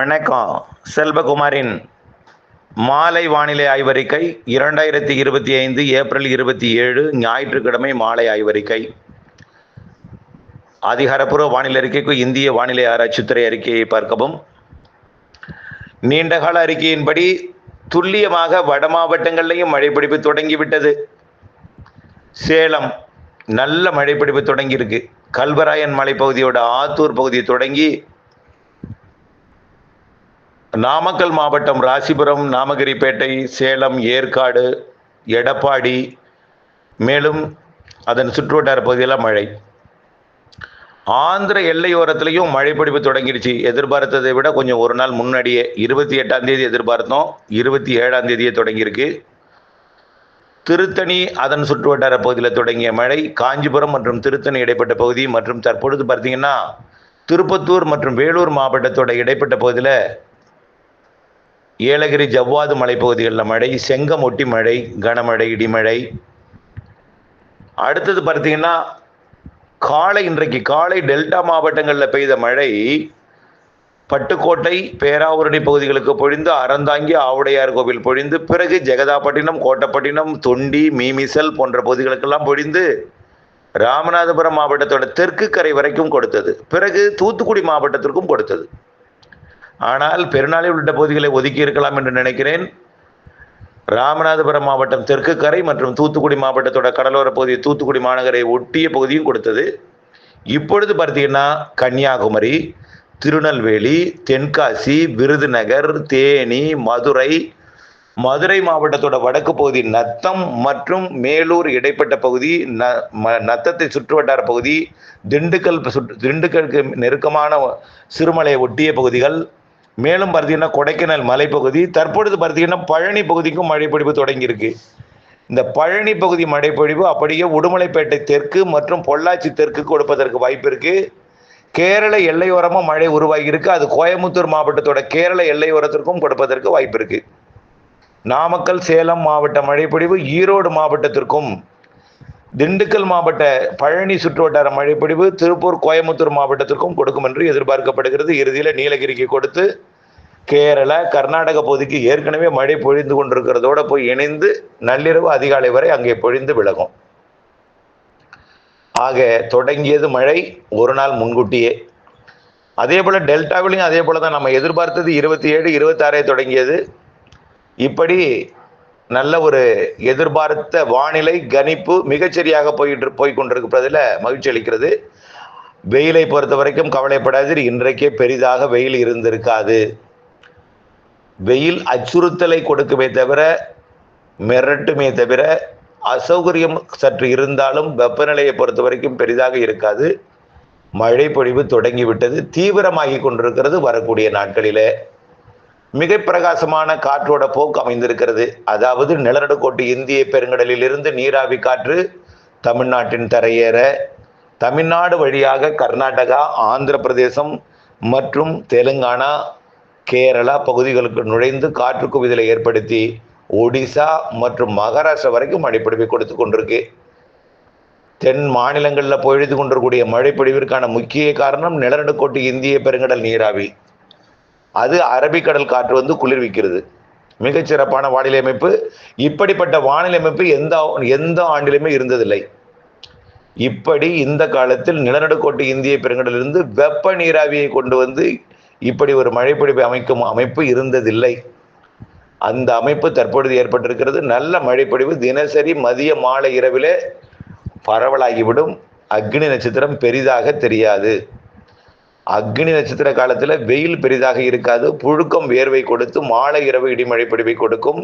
வணக்கம். செல்வகுமாரின் மாலை வானிலை ஆய்வறிக்கை இரண்டாயிரத்தி இருபத்தி ஐந்து ஏப்ரல் இருபத்தி ஏழு ஞாயிற்றுக்கிழமை மாலை ஆய்வறிக்கை. அதிகாரப்பூர்வ வானிலை அறிக்கைக்கு இந்திய வானிலை ஆராய்ச்சித்துறை அறிக்கையை பார்க்கவும். நீண்டகால அறிக்கையின்படி துல்லியமாக வட மாவட்டங்கள்லையும் மழைப்பிடிப்பு தொடங்கிவிட்டது. சேலம் நல்ல மழைப்பிடிப்பு தொடங்கியிருக்கு. கல்வராயன் மலைப்பகுதியோட ஆத்தூர் பகுதி தொடங்கி நாமக்கல் மாவட்டம் ராசிபுரம் நாமகிரிப்பேட்டை சேலம் ஏற்காடு எடப்பாடி. மேலும் அதன் சுற்றுவட்டார பகுதியெல்லாம் மழை. ஆந்திர எல்லையோரத்துலையும் மழைப்பிடிப்பு தொடங்கிடுச்சு. எதிர்பார்த்ததை விட கொஞ்சம் ஒரு நாள் முன்னாடியே இருபத்தி எட்டாம் தேதி எதிர்பார்த்தோம். இருபத்தி ஏழாம் தேதியே தொடங்கியிருக்கு. திருத்தணி அதன் சுற்றுவட்டார பகுதியில் தொடங்கிய மழை. காஞ்சிபுரம் மற்றும் திருத்தணி இடைப்பட்ட பகுதி மற்றும் தற்பொழுது பார்த்தீங்கன்னா திருப்பத்தூர் மற்றும் வேலூர் மாவட்டத்தோட இடைப்பட்ட பகுதியில் ஏலகிரி ஜவ்வாது மலைப்பகுதிகளில் மழை செங்கமொட்டி மழை கனமழை இடிமழை. அடுத்தது பார்த்தீங்கன்னா காலை இன்றைக்கு காலை டெல்டா மாவட்டங்களில் பெய்த மழை பட்டுக்கோட்டை பேராவூரணி பகுதிகளுக்கு பொழிந்து அறந்தாங்கி ஆவுடையார் கோவில் பொழிந்து பிறகு ஜெகதாப்பட்டினம் கோட்டப்பட்டினம் தொண்டி மீமிசல் போன்ற பகுதிகளுக்கெல்லாம் பொழிந்து ராமநாதபுரம் மாவட்டத்தோட தெற்கு கரை வரைக்கும் கொடுத்தது. பிறகு தூத்துக்குடி மாவட்டத்திற்கும் கொடுத்தது. ஆனால் பெருநாளை உள்ளிட்ட பகுதிகளை ஒதுக்கி இருக்கலாம் என்று நினைக்கிறேன். ராமநாதபுரம் மாவட்டம் தெற்கு கரை மற்றும் தூத்துக்குடி மாவட்டத்தோட கடலோர பகுதி தூத்துக்குடி மாநகரை ஒட்டிய பகுதியும் கொடுத்தது. இப்பொழுது பார்த்தீங்கன்னா கன்னியாகுமரி திருநெல்வேலி தென்காசி விருதுநகர் தேனி மதுரை மதுரை மாவட்டத்தோட வடக்கு பகுதி நத்தம் மற்றும் மேலூர் இடைப்பட்ட பகுதி ந நத்தத்தை சுற்றுவட்டார பகுதி திண்டுக்கல் சுற்று திண்டுக்கலுக்கு நெருக்கமான சிறுமலையை ஒட்டிய பகுதிகள் மேலும் பார்த்தீங்கன்னா கொடைக்கானல் மலைப்பகுதி தற்பொழுது பார்த்தீங்கன்னா பழனி பகுதிக்கும் மழைப்பொழிவு தொடங்கியிருக்கு. இந்த பழனி பகுதி மழைப்பொழிவு அப்படியே உடுமலைப்பேட்டை தெற்கு மற்றும் பொள்ளாச்சி தெற்கு கொடுப்பதற்கு வாய்ப்பு இருக்கு. கேரள எல்லையோரமாக மழை உருவாகியிருக்கு. அது கோயம்புத்தூர் மாவட்டத்தோட கேரள எல்லையோரத்திற்கும் கொடுப்பதற்கு வாய்ப்பு இருக்கு. நாமக்கல் சேலம் மாவட்ட மழைப்பொழிவு ஈரோடு மாவட்டத்திற்கும் திண்டுக்கல் மாவட்ட பழனி சுற்றுவட்டார மழைப்பொழிவு திருப்பூர் கோயம்புத்தூர் மாவட்டத்திற்கும் கொடுக்கும் என்று எதிர்பார்க்கப்படுகிறது. இறுதியில் நீலகிரிக்கு கொடுத்து கேரளா கர்நாடக பகுதிக்கு ஏற்கனவே மழை பொழிந்து கொண்டிருக்கிறதோட போய் இணைந்து நள்ளிரவு அதிகாலை வரை அங்கே பொழிந்து விலகும். ஆக தொடங்கியது மழை ஒரு நாள் முன்கூட்டியே. அதே போல் டெல்டாவிலையும் அதே போல தான் நம்ம எதிர்பார்த்தது இருபத்தி ஏழு இருபத்தாறே தொடங்கியது. இப்படி நல்ல ஒரு எதிர்பார்த்த வானிலை கணிப்பு மிகச்சரியாக போயிட்டு போய் கொண்டிருக்கிறதுல மகிழ்ச்சி அளிக்கிறது. வெயிலை பொறுத்த வரைக்கும் கவலைப்படாதீர். இன்றைக்கே பெரிதாக வெயில் இருந்திருக்காது. வெயில் அச்சுறுத்தலை கொடுக்குமே தவிர மிரட்டுமே தவிர அசௌகரியம் சற்று இருந்தாலும் வெப்பநிலையை பொறுத்த வரைக்கும் பெரிதாக இருக்காது. மழை பொழிவு தொடங்கிவிட்டது தீவிரமாகி கொண்டிருக்கிறது வரக்கூடிய நாட்களிலே. மிக பிரகாசமான காற்றோட போக்கு அமைந்திருக்கிறது. அதாவது நிலநடுக்கோட்டு இந்திய பெருங்கடலில் இருந்து நீராவி காற்று தமிழ்நாட்டின் தரையேற தமிழ்நாடு வழியாக கர்நாடகா ஆந்திர பிரதேசம் மற்றும் தெலுங்கானா கேரளா பகுதிகளுக்கு நுழைந்து காற்று குவிதலை ஏற்படுத்தி ஒடிசா மற்றும் மகாராஷ்டிரா வரைக்கும் மழைப்பிடிவை கொடுத்து கொண்டிருக்கு. தென் மாநிலங்களில் பொழுது கொண்டிருக்கக்கூடிய மழைப்பொழிவிற்கான முக்கிய காரணம் நிலநடுக்கோட்டு இந்திய பெருங்கடல் நீராவி. அது அரபிக்கடல் காற்று வந்து குளிர்விக்கிறது. மிகச்சிறப்பான வானிலை அமைப்பு. இப்படிப்பட்ட வானிலை அமைப்பு எந்த எந்த ஆண்டிலுமே இருந்ததில்லை. இப்படி இந்த காலத்தில் நிலநடுக்கோட்டு இந்திய பெருங்கடலிலிருந்து வெப்ப நீராவியை கொண்டு வந்து இப்படி ஒரு மழைப்பிடிப்பை அமைக்கும் அமைப்பு இருந்ததில்லை. அந்த அமைப்பு தற்பொழுது ஏற்பட்டிருக்கிறது. நல்ல மழைப்பொழிவு தினசரி மதிய மாலை இரவிலே பரவலாகிவிடும். அக்னி நட்சத்திரம் பெரிதாக தெரியாது. அக்னி நட்சத்திர காலத்தில் வெயில் பெரிதாக இருக்காது புழுக்கம் வேர்வை கொடுத்து மாலை இரவு இடிமழை பிடிவை கொடுக்கும்.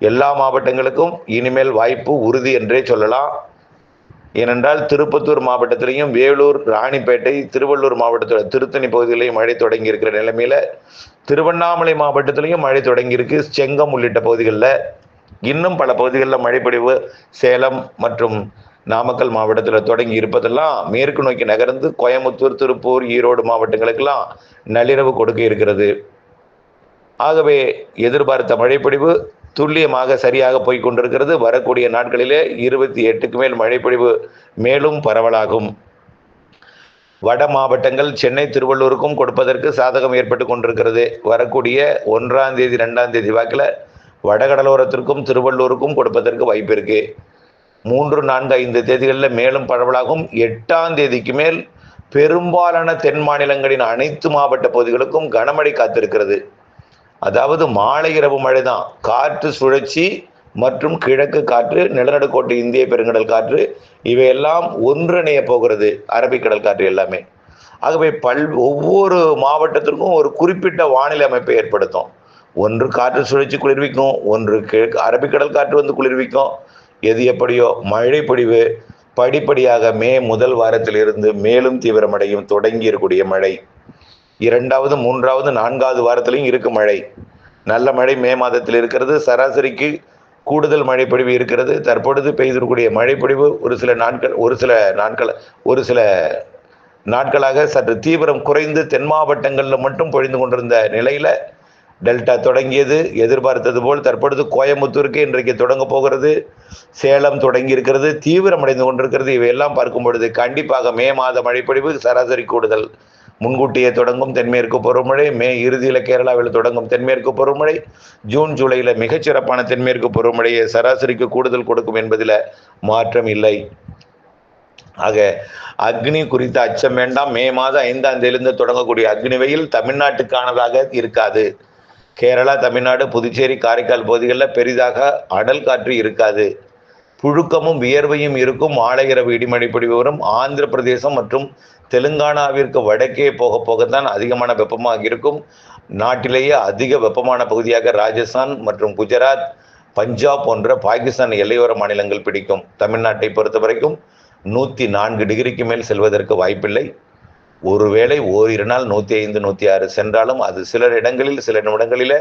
எல்லா மாவட்டங்களுக்கும் இனிமேல் வாய்ப்பு உறுதி என்றே சொல்லலாம். ஏனென்றால் திருப்பத்தூர் மாவட்டத்திலையும் வேலூர் ராணிப்பேட்டை திருவள்ளூர் மாவட்டத்தோட திருத்தணி பகுதிகளையும் மழை தொடங்கி இருக்கிற நிலைமையில திருவண்ணாமலை மாவட்டத்திலையும் மழை தொடங்கியிருக்கு செங்கம் உள்ளிட்ட பகுதிகளில் இன்னும் பல பகுதிகளில் மழைப்பொழிவு சேலம் மற்றும் நாமக்கல் மாவட்டத்தில் தொடங்கி இருப்பதெல்லாம் மேற்கு நோக்கி நகர்ந்து கோயம்புத்தூர் திருப்பூர் ஈரோடு மாவட்டங்களுக்கெல்லாம் நள்ளிரவு கொடுக்க இருக்கிறது. ஆகவே எதிர்பார்த்த மழைப்பொழிவு துல்லியமாக சரியாக போய் கொண்டிருக்கிறது. வரக்கூடிய நாட்களிலே இருபத்தி எட்டுக்கு மேல் மழைப்பொழிவு மேலும் பரவலாகும். வட மாவட்டங்கள் சென்னை திருவள்ளூருக்கும் கொடுப்பதற்கு சாதகம் ஏற்பட்டு கொண்டிருக்கிறது. வரக்கூடிய ஒன்றாம் தேதி ரெண்டாம் தேதி வாக்கில் வடகடலோரத்திற்கும் திருவள்ளூருக்கும் கொடுப்பதற்கு வாய்ப்பு இருக்குது மூன்று நான்கு ஐந்து தேதிகளில் மேலும் பரவலாகும். எட்டாம் தேதிக்கு மேல் பெரும்பாலான தென் மாநிலங்களின் அனைத்து மாவட்ட பகுதிகளுக்கும் கனமழை காத்திருக்கிறது. அதாவது மாலை இரவு மழை தான். காற்று சுழற்சி மற்றும் கிழக்கு காற்று நிலநடுக்கோட்டு இந்திய பெருங்கடல் காற்று இவையெல்லாம் ஒன்றிணைய போகிறது. அரபிக்கடல் காற்று எல்லாமே. ஆகவே பல் ஒவ்வொரு மாவட்டத்திற்கும் ஒரு குறிப்பிட்ட வானிலை அமைப்பை ஏற்படுத்தும். ஒன்று காற்று சுழற்சி குளிர்விக்கும் ஒன்று கிழக்கு அரபிக்கடல் காற்று வந்து குளிர்விக்கும். எது எப்படியோ மழை பொழிவு படிப்படியாக மே முதல் வாரத்திலிருந்து மேலும் தீவிரமடையும் தொடங்கி இருக்கக்கூடிய மழை. இரண்டாவது மூன்றாவது நான்காவது வாரத்திலையும் இருக்கு மழை. நல்ல மழை மே மாதத்தில் இருக்கிறது. சராசரிக்கு கூடுதல் மழைப்பொழிவு இருக்கிறது. தற்பொழுது பெய்திருக்கக்கூடிய மழைப்பொழிவு ஒரு சில நாட்கள் ஒரு சில நாட்கள் ஒரு சில நாட்களாக சற்று தீவிரம் குறைந்து தென் மாவட்டங்களில் மட்டும் பொழிந்து கொண்டிருந்த நிலையில் டெல்டா தொடங்கியது எதிர்பார்த்தது போல் தற்பொழுது கோயம்புத்தூருக்கு இன்றைக்கு தொடங்க போகிறது. சேலம் தொடங்கி இருக்கிறது தீவிரமடைந்து கொண்டிருக்கிறது. இவையெல்லாம் பார்க்கும் பொழுது கண்டிப்பாக மே மாத மழைப்பொழிவு சராசரி கூடுதல். முன்கூட்டியே தொடங்கும் தென்மேற்கு பருவமழை மே இறுதியில் கேரளாவில் தொடங்கும் தென்மேற்கு பருவமழை ஜூன் ஜூலையில் மிகச்சிறப்பான தென்மேற்கு பருவமழையை சராசரிக்கு கூடுதல் கொடுக்கும் என்பதில் மாற்றம் இல்லை. ஆக அக்னி குறித்த அச்சம் வேண்டாம். மே மாதம் ஐந்தாம் தேதியிலிருந்து தொடங்கக்கூடிய அக்னி வெயில் தமிழ்நாட்டுக்கானதாக இருக்காது. கேரளா தமிழ்நாடு புதுச்சேரி காரைக்கால் பகுதிகளில் பெரிதாக அடல் காற்று இருக்காது. புழுக்கமும் வியர்வையும் இருக்கும் மாலை இடிமழை பொழிவு வரும். ஆந்திர பிரதேசம் மற்றும் தெலுங்கானாவிற்கு வடக்கே போக போகத்தான் அதிகமான வெப்பமாக இருக்கும். நாட்டிலேயே அதிக வெப்பமான பகுதியாக ராஜஸ்தான் மற்றும் குஜராத் பஞ்சாப் போன்ற பாகிஸ்தான் எல்லையோர மாநிலங்கள் பிடிக்கும். தமிழ்நாட்டை பொறுத்த வரைக்கும் நூற்றி நான்கு டிகிரிக்கு மேல் செல்வதற்கு வாய்ப்பில்லை. ஒருவேளை ஓரிரு நாள் நூற்றி ஐந்து நூற்றி ஆறு சென்றாலும் அது சில இடங்களில் சில நிமிடங்களிலே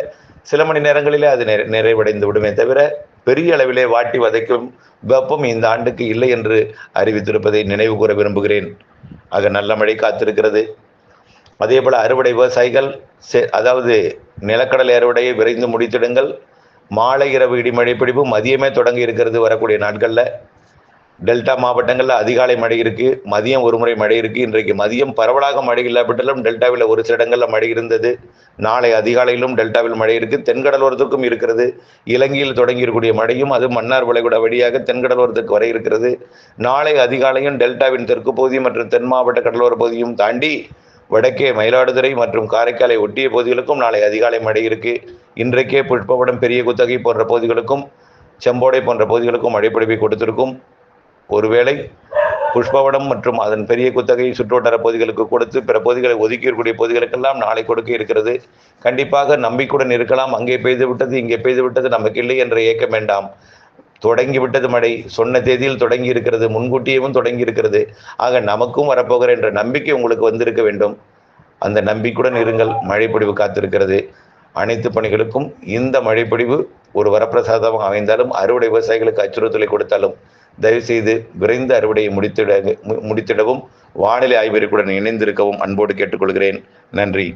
சில மணி நேரங்களிலே அது நிறை நிறைவடைந்து விடுமே தவிர பெரிய அளவிலே வாட்டி வதைக்கும் வெப்பம் இந்த ஆண்டுக்கு இல்லை என்று அறிவித்திருப்பதை நினைவு கூற விரும்புகிறேன். ஆக நல்ல மழை காத்திருக்கிறது. அதே போல் அறுவடை விவசாயிகள் செ அதாவது நிலக்கடலை அறுவடையை விரைந்து முடித்திடுங்கள். மாலை இரவு இடிமழை பிடிப்பு மதியமே தொடங்கி இருக்கிறது வரக்கூடிய நாட்களில். டெல்டா மாவட்டங்களில் அதிகாலை மழை இருக்கு மதியம் ஒரு முறை மழை இருக்கு. இன்றைக்கு மதியம் பரவலாக மழை இல்லாவிட்டாலும் டெல்டாவில் ஒரு சில இடங்களில் மழை இருந்தது. நாளை அதிகாலையிலும் டெல்டாவில் மழை இருக்கு. தென்கடலோரத்துக்கும் இருக்கிறது. இலங்கையில் தொடங்கி இருக்கக்கூடிய மழையும் அது மன்னார் வளைகுடா வழியாக தென்கடலோரத்துக்கு வர இருக்கிறது. நாளை அதிகாலையும் டெல்டாவின் தெற்கு பகுதி மற்றும் தென் மாவட்ட கடலோர பகுதியும் தாண்டி வடக்கே மயிலாடுதுறை மற்றும் காரைக்காலை ஒட்டிய பகுதிகளுக்கும் நாளை அதிகாலை மழை இருக்கு. இன்றைக்கே புஷ்பவடம் பெரிய குத்தகை போன்ற பகுதிகளுக்கும் செம்போடை போன்ற பகுதிகளுக்கும் மழைப்பொழிவை கொடுத்திருக்கும். ஒருவேளை புஷ்பவனம் மற்றும் அதன் பெரிய குத்தகை சுற்றுவட்டார பகுதிகளுக்கு கொடுத்து பிற பகுதிகளை ஒதுக்கி இருக்கக்கூடிய பகுதிகளுக்கெல்லாம் நாளை கொடுக்க இருக்கிறது. கண்டிப்பாக நம்பிக்கையுடன் இருக்கலாம். அங்கே பெய்து விட்டது இங்கே பெய்து விட்டது நமக்கு இல்லை என்ற ஏக்கம் வேண்டாம். தொடங்கி விட்டது மழை சொன்ன தேதியில் தொடங்கி இருக்கிறது முன்கூட்டியவும் தொடங்கி இருக்கிறது. ஆக நமக்கும் வரப்போகிற என்ற நம்பிக்கை உங்களுக்கு வந்திருக்க வேண்டும். அந்த நம்பிக்கையுடன் இருங்கள். மழைப்பொழிவு காத்திருக்கிறது. அனைத்து பணிகளுக்கும் இந்த மழைப்பொழிவு ஒரு வரப்பிரசாதமாக அமைந்தாலும் அறுவடை விவசாயிகளுக்கு அச்சுறுத்தலை கொடுத்தாலும் தயவுசெய்து விரைந்து அறுவடையை முடித்திட முடித்திடவும் வானிலை ஆய்வறிக்குடன் இணைந்திருக்கவும் அன்போடு கேட்டுக்கொள்கிறேன். நன்றி.